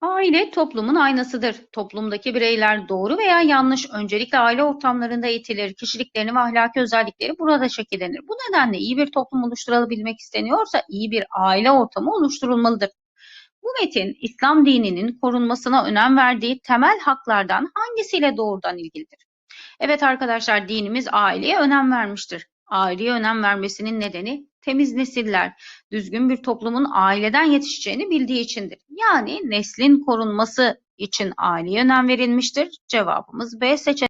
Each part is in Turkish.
Aile toplumun aynasıdır. Toplumdaki bireyler doğru veya yanlış öncelikle aile ortamlarında eğitilir. Kişiliklerini ve ahlaki özellikleri burada şekillenir. Bu nedenle iyi bir toplum oluşturulabilmek isteniyorsa iyi bir aile ortamı oluşturulmalıdır. Bu metin İslam dininin korunmasına önem verdiği temel haklardan hangisiyle doğrudan ilgilidir? Evet arkadaşlar dinimiz aileye önem vermiştir. Aileye önem vermesinin nedeni temiz nesiller, düzgün bir toplumun aileden yetişeceğini bildiği içindir. Yani neslin korunması için aileye önem verilmiştir. Cevabımız B seçeneği.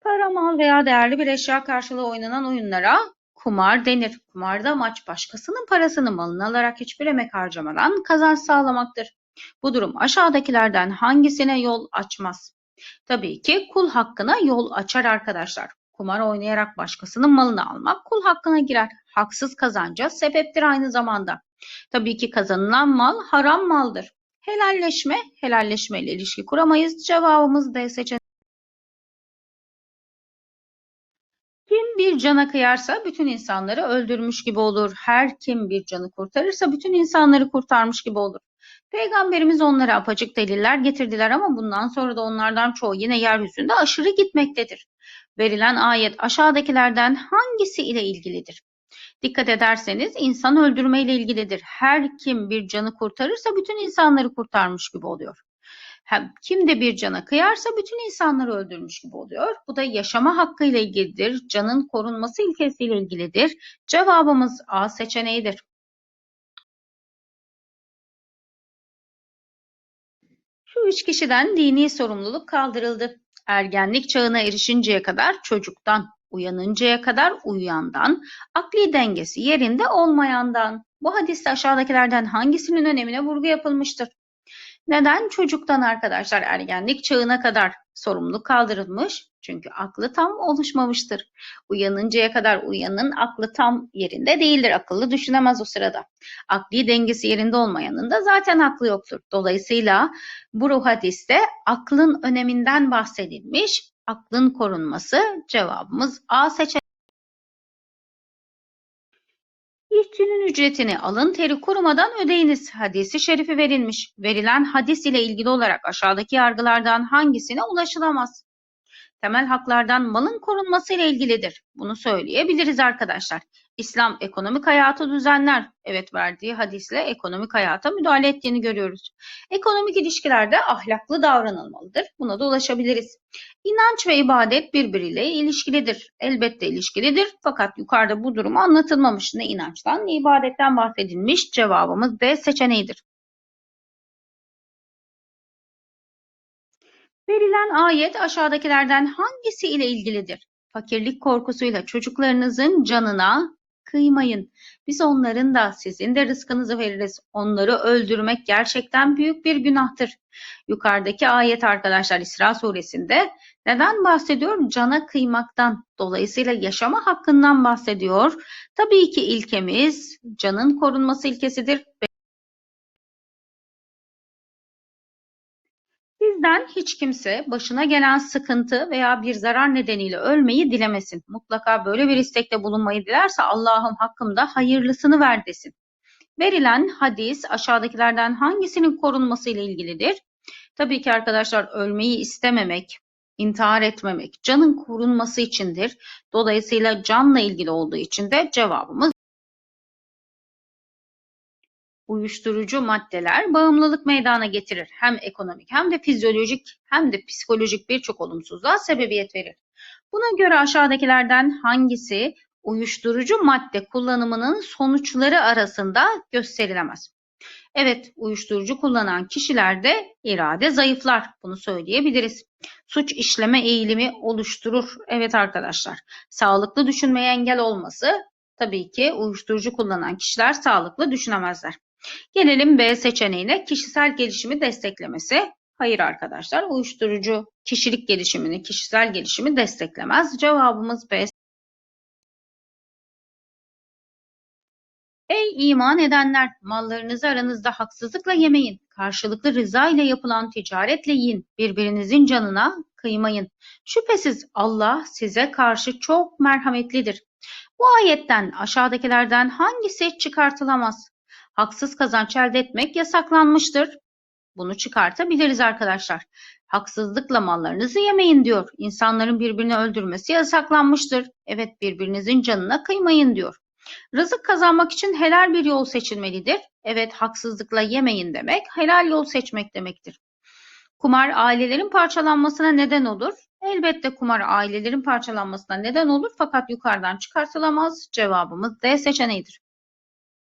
Para, mal veya değerli bir eşya karşılığı oynanan oyunlara kumar denir. Kumarda amaç başkasının parasını malını alarak hiçbir emek harcamadan kazanç sağlamaktır. Bu durum aşağıdakilerden hangisine yol açmaz? Tabii ki kul hakkına yol açar arkadaşlar. Kumar oynayarak başkasının malını almak kul hakkına girer. Haksız kazanca sebeptir aynı zamanda. Tabii ki kazanılan mal haram maldır. Helalleşme, helalleşme ile ilişki kuramayız. Cevabımız D seçeneği. Kim bir cana kıyarsa bütün insanları öldürmüş gibi olur. Her kim bir canı kurtarırsa bütün insanları kurtarmış gibi olur. Peygamberimiz onlara apaçık deliller getirdiler ama bundan sonra da onlardan çoğu yine yeryüzünde aşırı gitmektedir. Verilen ayet aşağıdakilerden hangisi ile ilgilidir? Dikkat ederseniz insan öldürme ile ilgilidir. Her kim bir canı kurtarırsa bütün insanları kurtarmış gibi oluyor. Hem kim de bir cana kıyarsa bütün insanları öldürmüş gibi oluyor. Bu da yaşama hakkı ile ilgilidir. Canın korunması ilkesiyle ilgilidir. Cevabımız A seçeneğidir. Şu üç kişiden dini sorumluluk kaldırıldı. Ergenlik çağına erişinceye kadar çocuktan, uyanıncaya kadar uyuyandan, akli dengesi yerinde olmayandan. Bu hadiste aşağıdakilerden hangisinin önemine vurgu yapılmıştır? Neden çocuktan arkadaşlar ergenlik çağına kadar sorumluluk kaldırılmış? Çünkü aklı tam oluşmamıştır. Uyanıncaya kadar uyanın aklı tam yerinde değildir. Akıllı düşünemez o sırada. Akli dengesi yerinde olmayanın da zaten aklı yoktur. Dolayısıyla bu ruh hadiste aklın öneminden bahsedilmiş. Aklın korunması cevabımız A seçeneği. Ücretini alın teri kurumadan ödeyiniz hadisi şerifi verilmiş. Verilen hadis ile ilgili olarak aşağıdaki yargılardan hangisine ulaşılamaz? Temel haklardan malın korunması ile ilgilidir. Bunu söyleyebiliriz arkadaşlar. İslam ekonomik hayatı düzenler. Evet verdiği hadisle ekonomik hayata müdahale ettiğini görüyoruz. Ekonomik ilişkilerde ahlaklı davranılmalıdır. Buna da ulaşabiliriz. İnanç ve ibadet birbiriyle ilişkilidir. Elbette ilişkilidir. Fakat yukarıda bu durumu anlatılmamış. Ne inançtan ne ibadetten bahsedilmiş. Cevabımız D seçeneğidir. Verilen ayet aşağıdakilerden hangisi ile ilgilidir? Fakirlik korkusuyla çocuklarınızın canına kıymayın. Biz onların da sizin de rızkınızı veririz. Onları öldürmek gerçekten büyük bir günahtır. Yukarıdaki ayet arkadaşlar İsra suresinde neden bahsediyor? Cana kıymaktan. Dolayısıyla yaşama hakkından bahsediyor. Tabii ki ilkemiz canın korunması ilkesidir. Hiç kimse başına gelen sıkıntı veya bir zarar nedeniyle ölmeyi dilemesin. Mutlaka böyle bir istekte bulunmayı dilerse Allah'ım hakkımda hayırlısını ver desin. Verilen hadis aşağıdakilerden hangisinin korunması ile ilgilidir? Tabii ki arkadaşlar ölmeyi istememek, intihar etmemek canın korunması içindir. Dolayısıyla canla ilgili olduğu için de cevabımız uyuşturucu maddeler bağımlılık meydana getirir. Hem ekonomik hem de fizyolojik hem de psikolojik birçok olumsuzluğa sebebiyet verir. Buna göre aşağıdakilerden hangisi uyuşturucu madde kullanımının sonuçları arasında gösterilemez? Evet, uyuşturucu kullanan kişilerde irade zayıflar. Bunu söyleyebiliriz. Suç işleme eğilimi oluşturur. Evet arkadaşlar. Sağlıklı düşünmeye engel olması tabii ki uyuşturucu kullanan kişiler sağlıklı düşünemezler. Gelelim B seçeneğine kişisel gelişimi desteklemesi. Hayır arkadaşlar uyuşturucu kişilik gelişimini, kişisel gelişimi desteklemez. Cevabımız B. Ey iman edenler! Mallarınızı aranızda haksızlıkla yemeyin. Karşılıklı rıza ile yapılan ticaretle yiyin. Birbirinizin canına kıymayın. Şüphesiz Allah size karşı çok merhametlidir. Bu ayetten aşağıdakilerden hangisi çıkartılamaz? Haksız kazanç elde etmek yasaklanmıştır. Bunu çıkartabiliriz arkadaşlar. Haksızlıkla mallarınızı yemeyin diyor. İnsanların birbirini öldürmesi yasaklanmıştır. Evet birbirinizin canına kıymayın diyor. Rızık kazanmak için helal bir yol seçilmelidir. Evet haksızlıkla yemeyin demek helal yol seçmek demektir. Kumar ailelerin parçalanmasına neden olur. Elbette kumar ailelerin parçalanmasına neden olur fakat yukarıdan çıkartılamaz. Cevabımız D seçeneğidir.